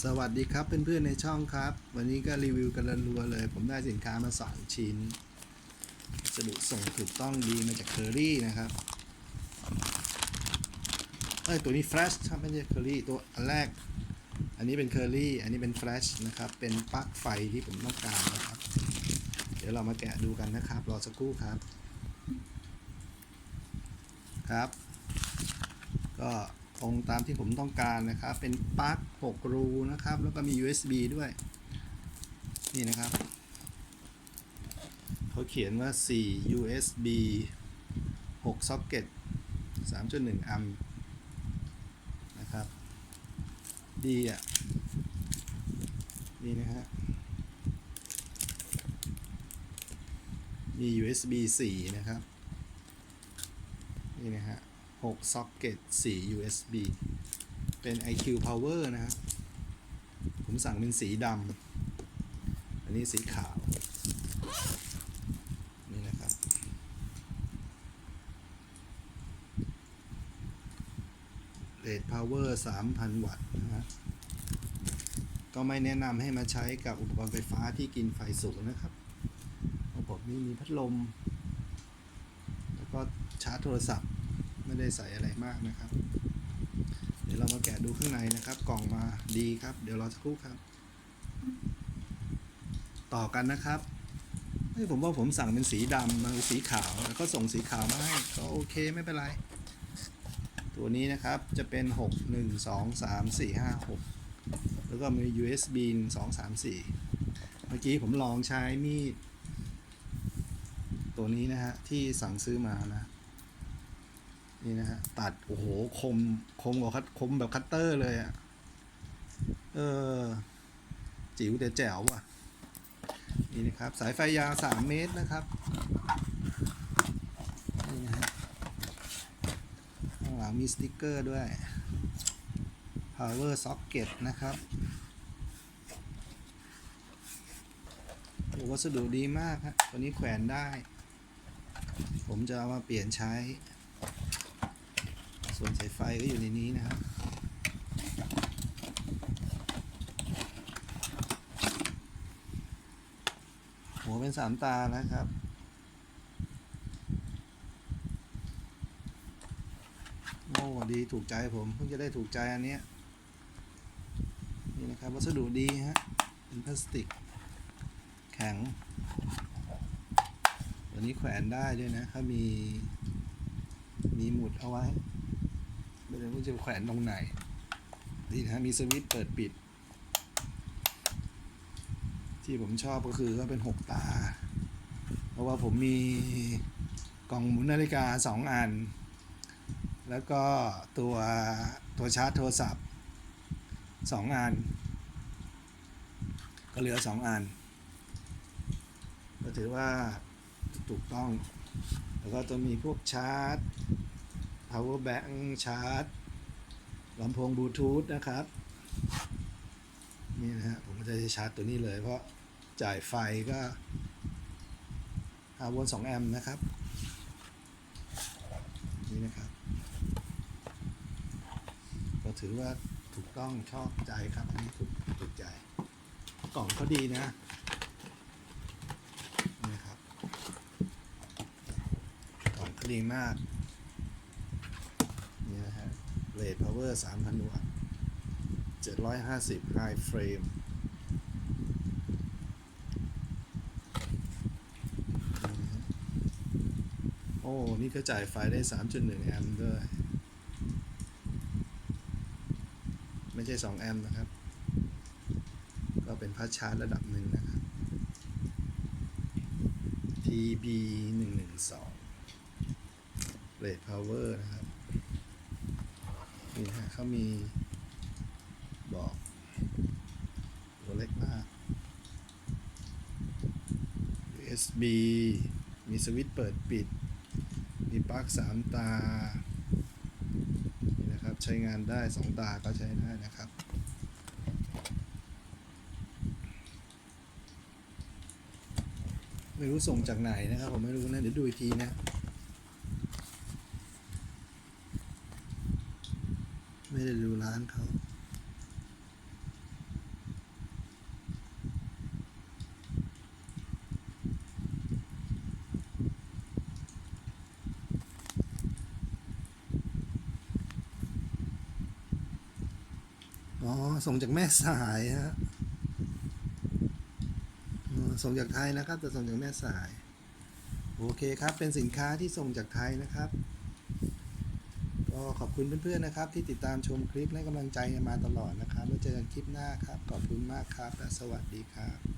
สวัสดีครับเพื่อนๆในช่องครับ วันนี้ก็รีวิวกันรัวเลย ผมได้สินค้ามาสองชิ้นสดุส่งถูกต้องดีมาจากเคอรี่นะครับเอ้ยตัวนี้ Flash ครับไม่ใช่เคอรี่ตัวอันแรก อันนี้เป็นเคอรี่อันนี้เป็น Flash นะครับ เป็นปลั๊กไฟที่ผมต้องการนะครับ เดี๋ยวเรามาแกะดูกันนะครับรอสักครู่ครับครับ ก็ ตรงตามที่ผมต้องการนะครับ เป็นปลั๊ก6รูนะครับ แล้วก็มี USB ด้วย นี่นะครับ เขาเขียนว่า 4 USB 6 socket 3.1 อัมป์นะครับ ดีอะ นี่นะฮะ มี USB 4 นะครับ นี่นะฮะ 6 socket 4 USB เป็น IQ Power นะครับผมสั่งเป็นสีดำอันนี้สีขาว นี่นะครับ Rate Power 3,000 วัตต์นะฮะก็ไม่แนะนำให้มาใช้กับอุปกรณ์ไฟฟ้าที่กินไฟสูงนะครับของผมนี่มีพัดลม แล้วก็ชาร์จโทรศัพท์ ไม่ได้ใส่อะไรมากนะครับ เดี๋ยวเรามาแกะดูข้างในนะครับ กล่องมาดีครับ เดี๋ยวรอสักครู่ครับ ต่อกันนะครับเฮ้ยผมว่าผมสั่งเป็นสีดำมาสีขาวแล้วก็ส่งสีขาวมาให้ก็โอเคไม่เป็นไร ตัวนี้นะครับจะเป็น 6 1 2 3 4 5 6 แล้วก็มี USB 1 2 3 4 เมื่อกี้ผมลองใช้มีด ตัวนี้นะฮะที่สั่งซื้อมานะ นี่นะฮะตัด โอ้โห คม คมกว่าคัตคมแบบคัตเตอร์เลยอะ่ะ เออ จิ๋วแต่แจ๋วว่ะ นี่นะครับ สายไฟยาว3เมตรนะครับ นี่นะฮะข้างหลังมีสติกเกอร์ด้วย power socket นะครับวัสดุดีมากฮะตัวนี้แขวนได้ ผมจะเอามาเปลี่ยนใช้ ส่วนสายไฟก็อยู่ในนี้นะครับหัวเป็นสามตานะครับ โอ้ดีถูกใจผมเพิ่งจะได้ถูกใจอันเนี้ยนี่นะครับ วัสดุดีฮะ เป็นพลาสติก แข็งตัวนี้แขวนได้ด้วยนะเขามี มีหมุดเอาไว้ ไม่รู้ว่าจะแขวนตรงไหน นี่นะมีสวิตช์เปิดปิด ที่ผมชอบก็คือก็เป็นหกตา เพราะว่าผมมีกล่องหมุนนาฬิกาสองอัน แล้วก็ตัวตัวชาร์จโทรศัพท์สองอัน ก็เหลือสองอัน ก็ถือว่าถูกต้อง แล้วก็จะมีพวกชาร์จ power bank ชาร์จลำโพงบลูทูธนะครับ นี่นะฮะ ผมก็จะใช้ชาร์จตัวนี้เลย เพราะจ่ายไฟก็5โวลต์2แอมป์นะครับ นี่นะครับ ก็ถือว่าถูกต้องชอบใจครับ อันนี้ถูกถูกใจ กล่องเขาดีนะนี่นะครับ กล่องเขาดีมากะ Rate Power 3,000 วัตต์750 High Frame โอ้ นี่ก็จ่ายไฟได้ 3.1 แอมป์ด้วย ไม่ใช่ 2 แอมป์นะครับ ก็เป็นพัดชาร์จระดับหนึ่งนะครับ TB 112 Rate Power นะครับ นี่ฮะเขามีบอกตัวเล็กมาก USB มีสวิตช์เปิดปิด มีปลั๊กสามตา นี่นะครับ ใช้งานได้สองตาก็ใช้ได้นะครับไม่รู้ส่งจากไหนนะครับ ผมไม่รู้นะ เดี๋ยวดูอีกทีนะ ไม่ได้ดูร้านเขาอ๋อ ส่งจากแม่สายฮะส่งจากไทยนะครับ แต่ส่งจากแม่สาย โอเคครับ เป็นสินค้าที่ส่งจากไทยนะครับ ก็ขอบคุณเพื่อนๆนะครับ ที่ติดตามชมคลิปและกำลังใจมาตลอดนะครับแล้วเจอกันคลิปหน้าครับ ขอบคุณมากครับและสวัสดีครับ